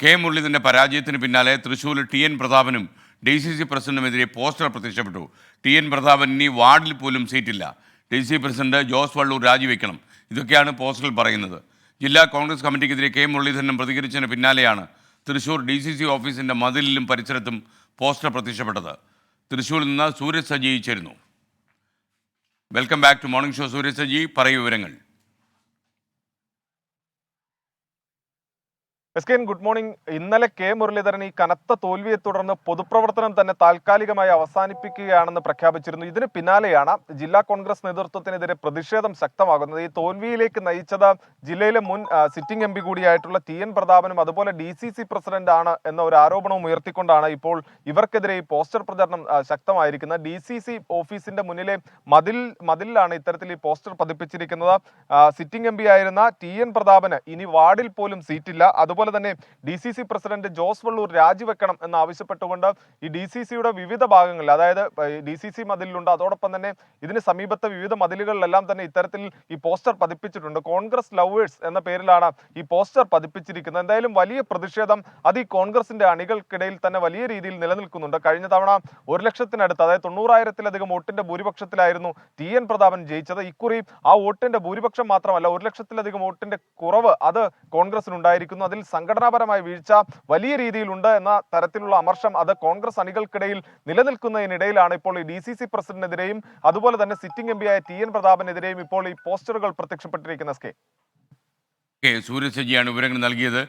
K മുരളീധരന്റെ പരാജയത്തിന് പിന്നാലെ തൃശൂരിൽ ടി എൻ പ്രതാപനും ഡി സി സി പ്രസിഡന്റിനുമെതിരെ പോസ്റ്റർ പ്രത്യക്ഷപ്പെട്ടു. ടി എൻ പ്രതാപൻ ഇനി വാർഡിൽ പോലും സീറ്റില്ല. D C president Jose Vallur രാജിവെക്കണം. ഇതൊക്കെയാണ് പോസ്റ്ററിൽ പറയുന്നത്. ജില്ലാ കോൺഗ്രസ് കമ്മിറ്റിക്കെതിരെ കെ മുരളീധരനും പ്രതികരിച്ചതിന് പിന്നാലെയാണ് തൃശൂർ ഡി സി സി ഓഫീസിന്റെ മതിലിലും പരിസരത്തും പോസ്റ്റർ പ്രത്യക്ഷപ്പെട്ടത്. തൃശൂരിൽ നിന്ന് സൂരജ് സജി ചേരുന്നു. Welcome back to morning show. സൂര്യസജി Saji വിവരങ്ങൾ. S K good morning. ഇന്നലെ കെ മുരളീധരൻ ഈ കനത്ത തോൽവിയെ തുടർന്ന് പൊതുപ്രവർത്തനം തന്നെ താൽക്കാലികമായി അവസാനിപ്പിക്കുകയാണെന്ന് പ്രഖ്യാപിച്ചിരുന്നു. ഇതിന് പിന്നാലെയാണ് ജില്ലാ കോൺഗ്രസ് നേതൃത്വത്തിനെതിരെ പ്രതിഷേധം ശക്തമാകുന്നത്. ഈ തോൽവിയിലേക്ക് നയിച്ചത് ജില്ലയിലെ മുൻ സിറ്റിംഗ് എം കൂടിയായിട്ടുള്ള ടി എൻ പ്രതാപനും അതുപോലെ ഡി സി സി പ്രസിഡന്റ് ആണ് എന്ന ഒരു ആരോപണവും ഉയർത്തിക്കൊണ്ടാണ് ഇപ്പോൾ ഇവർക്കെതിരെ ഈ പോസ്റ്റർ പ്രചരണം ശക്തമായിരിക്കുന്നത്. ഡി സി സി ഓഫീസിന്റെ മുന്നിലെ മതിൽ മതിലിലാണ് ഇത്തരത്തിൽ ഈ പോസ്റ്റർ പതിപ്പിച്ചിരിക്കുന്നത്. സിറ്റിംഗ് എം ആയിരുന്ന ടി എൻ പ്രതാപന് ഇനി വാർഡിൽ പോലും സീറ്റില്ല. അതുപോലെ തന്നെ D C C president Jose Vallur രാജിവെക്കണം എന്നാവശ്യപ്പെട്ടുകൊണ്ട് ഈ ഡി സി സിയുടെ വിവിധ ഭാഗങ്ങളിൽ അതായത് ഡി സി സി മതിലുണ്ട്. അതോടൊപ്പം തന്നെ ഇതിന് സമീപത്തെ വിവിധ മതിലുകളിലെല്ലാം തന്നെ ഇത്തരത്തിൽ ഈ പോസ്റ്റർ പതിപ്പിച്ചിട്ടുണ്ട്. കോൺഗ്രസ് ലവേഴ്സ് എന്ന പേരിലാണ് ഈ പോസ്റ്റർ പതിപ്പിച്ചിരിക്കുന്നത്. എന്തായാലും വലിയ പ്രതിഷേധം അത് ഈ കോൺഗ്രസിന്റെ അണികൾക്കിടയിൽ തന്നെ വലിയ രീതിയിൽ നിലനിൽക്കുന്നുണ്ട്. കഴിഞ്ഞ തവണ ഒരു ലക്ഷത്തിനടുത്ത് അതായത് തൊണ്ണൂറായിരത്തിലധികം വോട്ടിന്റെ ഭൂരിപക്ഷത്തിലായിരുന്നു ടി എൻ പ്രതാപൻ ജയിച്ചത്. ഇക്കുറി ആ വോട്ടിന്റെ ഭൂരിപക്ഷം മാത്രമല്ല ഒരു ലക്ഷത്തിലധികം വോട്ടിന്റെ കുറവ് അത് കോൺഗ്രസിനുണ്ടായിരിക്കുന്നു. അതിൽ സംഘടനാപരമായ വീഴ്ച വലിയ രീതിയിലുണ്ട് എന്ന തരത്തിലുള്ള അമർഷം അത് കോൺഗ്രസ് അണികൾക്കിടയിൽ നിലനിൽക്കുന്നതിനിടയിലാണ് ഇപ്പോൾ ഈ ഡി സി സി പ്രസിഡന്റിനെതിരെയും അതുപോലെ തന്നെ സിറ്റിംഗ് എം പിയായ ടി എൻ പ്രതാപനെതിരെയും ഇപ്പോൾ ഈ പോസ്റ്ററുകൾ പ്രത്യക്ഷപ്പെട്ടിരിക്കുന്ന എസ് കെ കെ സൂരജ് സജിയാണ് വിവരങ്ങൾ നൽകിയത്.